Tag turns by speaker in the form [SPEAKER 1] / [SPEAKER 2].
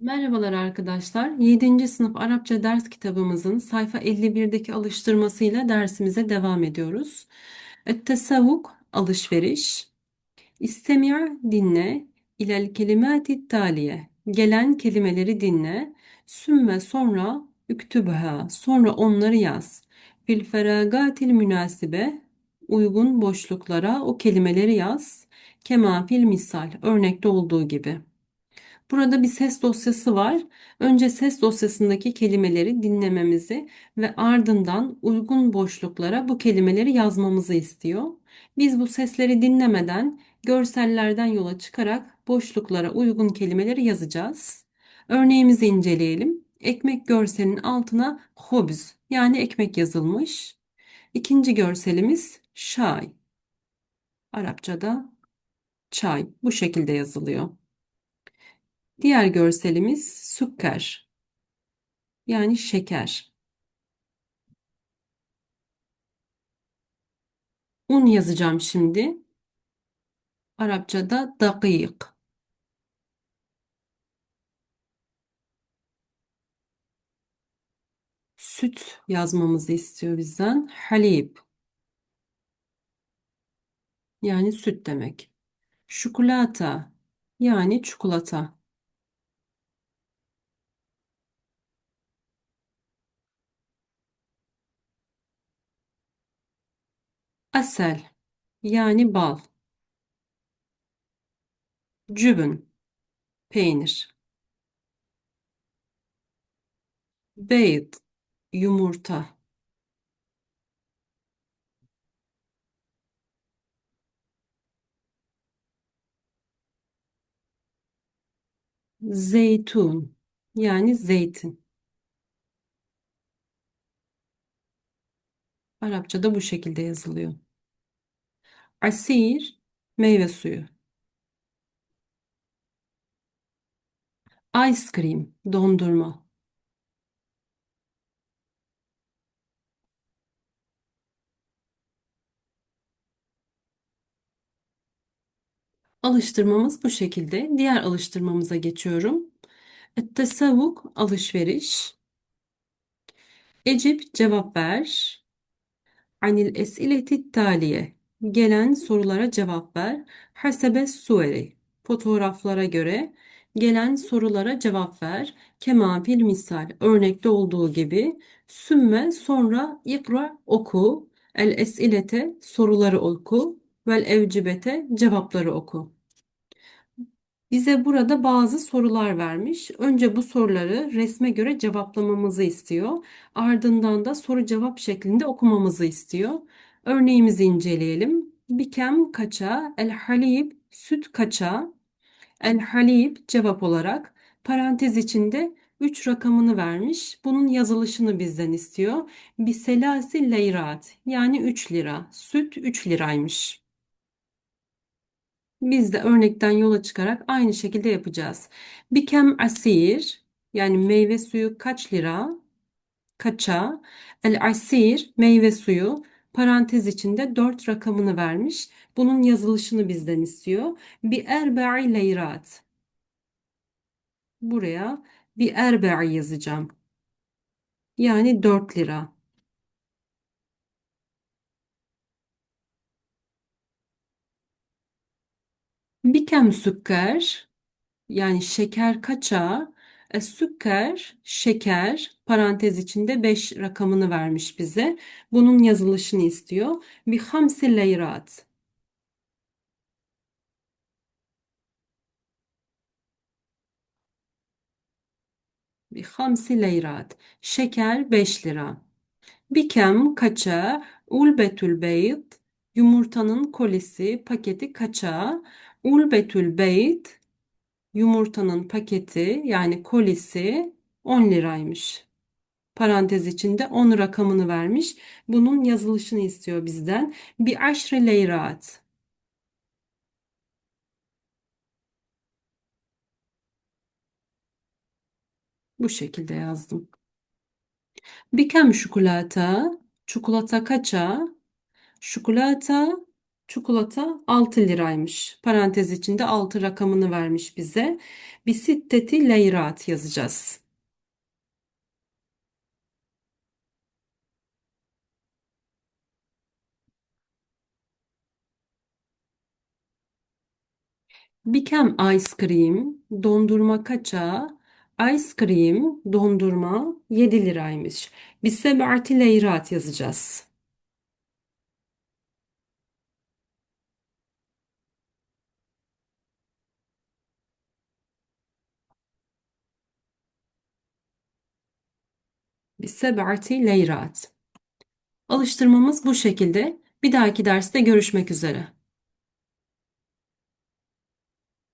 [SPEAKER 1] Merhabalar arkadaşlar. 7. sınıf Arapça ders kitabımızın sayfa 51'deki alıştırmasıyla dersimize devam ediyoruz. Et-tesavvuk alışveriş. İstemi' dinle. İlel kelimati taliye. Gelen kelimeleri dinle. Sümme sonra üktübha. Sonra onları yaz. Fil feragatil münasibe. Uygun boşluklara o kelimeleri yaz. Kema fil misal. Örnekte olduğu gibi. Burada bir ses dosyası var. Önce ses dosyasındaki kelimeleri dinlememizi ve ardından uygun boşluklara bu kelimeleri yazmamızı istiyor. Biz bu sesleri dinlemeden görsellerden yola çıkarak boşluklara uygun kelimeleri yazacağız. Örneğimizi inceleyelim. Ekmek görselinin altına hobz yani ekmek yazılmış. İkinci görselimiz şay. Arapçada çay bu şekilde yazılıyor. Diğer görselimiz sükker yani şeker. Un yazacağım şimdi. Arapçada dakik. Süt yazmamızı istiyor bizden. Halib yani süt demek. Şokolata yani çikolata. Asel yani bal. Cübün peynir. Beyd yumurta. Zeytun yani zeytin. Arapçada bu şekilde yazılıyor. Asir meyve suyu. Ice cream dondurma. Alıştırmamız bu şekilde. Diğer alıştırmamıza geçiyorum. Et-tesavvuk alışveriş. Ecip cevap ver. Anil esileti taliye. Gelen sorulara cevap ver. Hasebe sueri. Fotoğraflara göre gelen sorulara cevap ver. Kema fil misal. Örnekte olduğu gibi. Sümme sonra ikra oku. El esilete soruları oku. Vel evcibete cevapları oku. Bize burada bazı sorular vermiş. Önce bu soruları resme göre cevaplamamızı istiyor. Ardından da soru cevap şeklinde okumamızı istiyor. Örneğimizi inceleyelim. Bikem kaça, el halib süt kaça, el halib cevap olarak parantez içinde 3 rakamını vermiş. Bunun yazılışını bizden istiyor. Biselasi leyrat yani 3 lira. Süt 3 liraymış. Biz de örnekten yola çıkarak aynı şekilde yapacağız. Bikem asir yani meyve suyu kaç lira? Kaça? El asir meyve suyu parantez içinde 4 rakamını vermiş. Bunun yazılışını bizden istiyor. Bi erbe'i leyrat. Buraya bir erbe'i yazacağım. Yani 4 lira. Bikem sükker Yani şeker kaça? E, sükker, şeker, parantez içinde 5 rakamını vermiş bize. Bunun yazılışını istiyor. Bir hamsi leyrat. Bir hamsi leyrat. Şeker 5 lira. Bikem kaça? Ulbetül beyt. Yumurtanın kolisi, paketi kaça? Ulbetül beyt. Yumurtanın paketi yani kolisi 10 liraymış. parantez içinde 10 rakamını vermiş. Bunun yazılışını istiyor bizden. Bir aşre leyrat. Bu şekilde yazdım. Bikem şokolata. Çikolata kaça? Şokolata Çikolata 6 liraymış. Parantez içinde 6 rakamını vermiş bize. Bisitteti leyrat yazacağız. Bikem ice cream, dondurma kaça? Ice cream, dondurma 7 liraymış. Biz seb'ati leyrat yazacağız. Biz seb'ati leyrat. Alıştırmamız bu şekilde. Bir dahaki derste görüşmek üzere.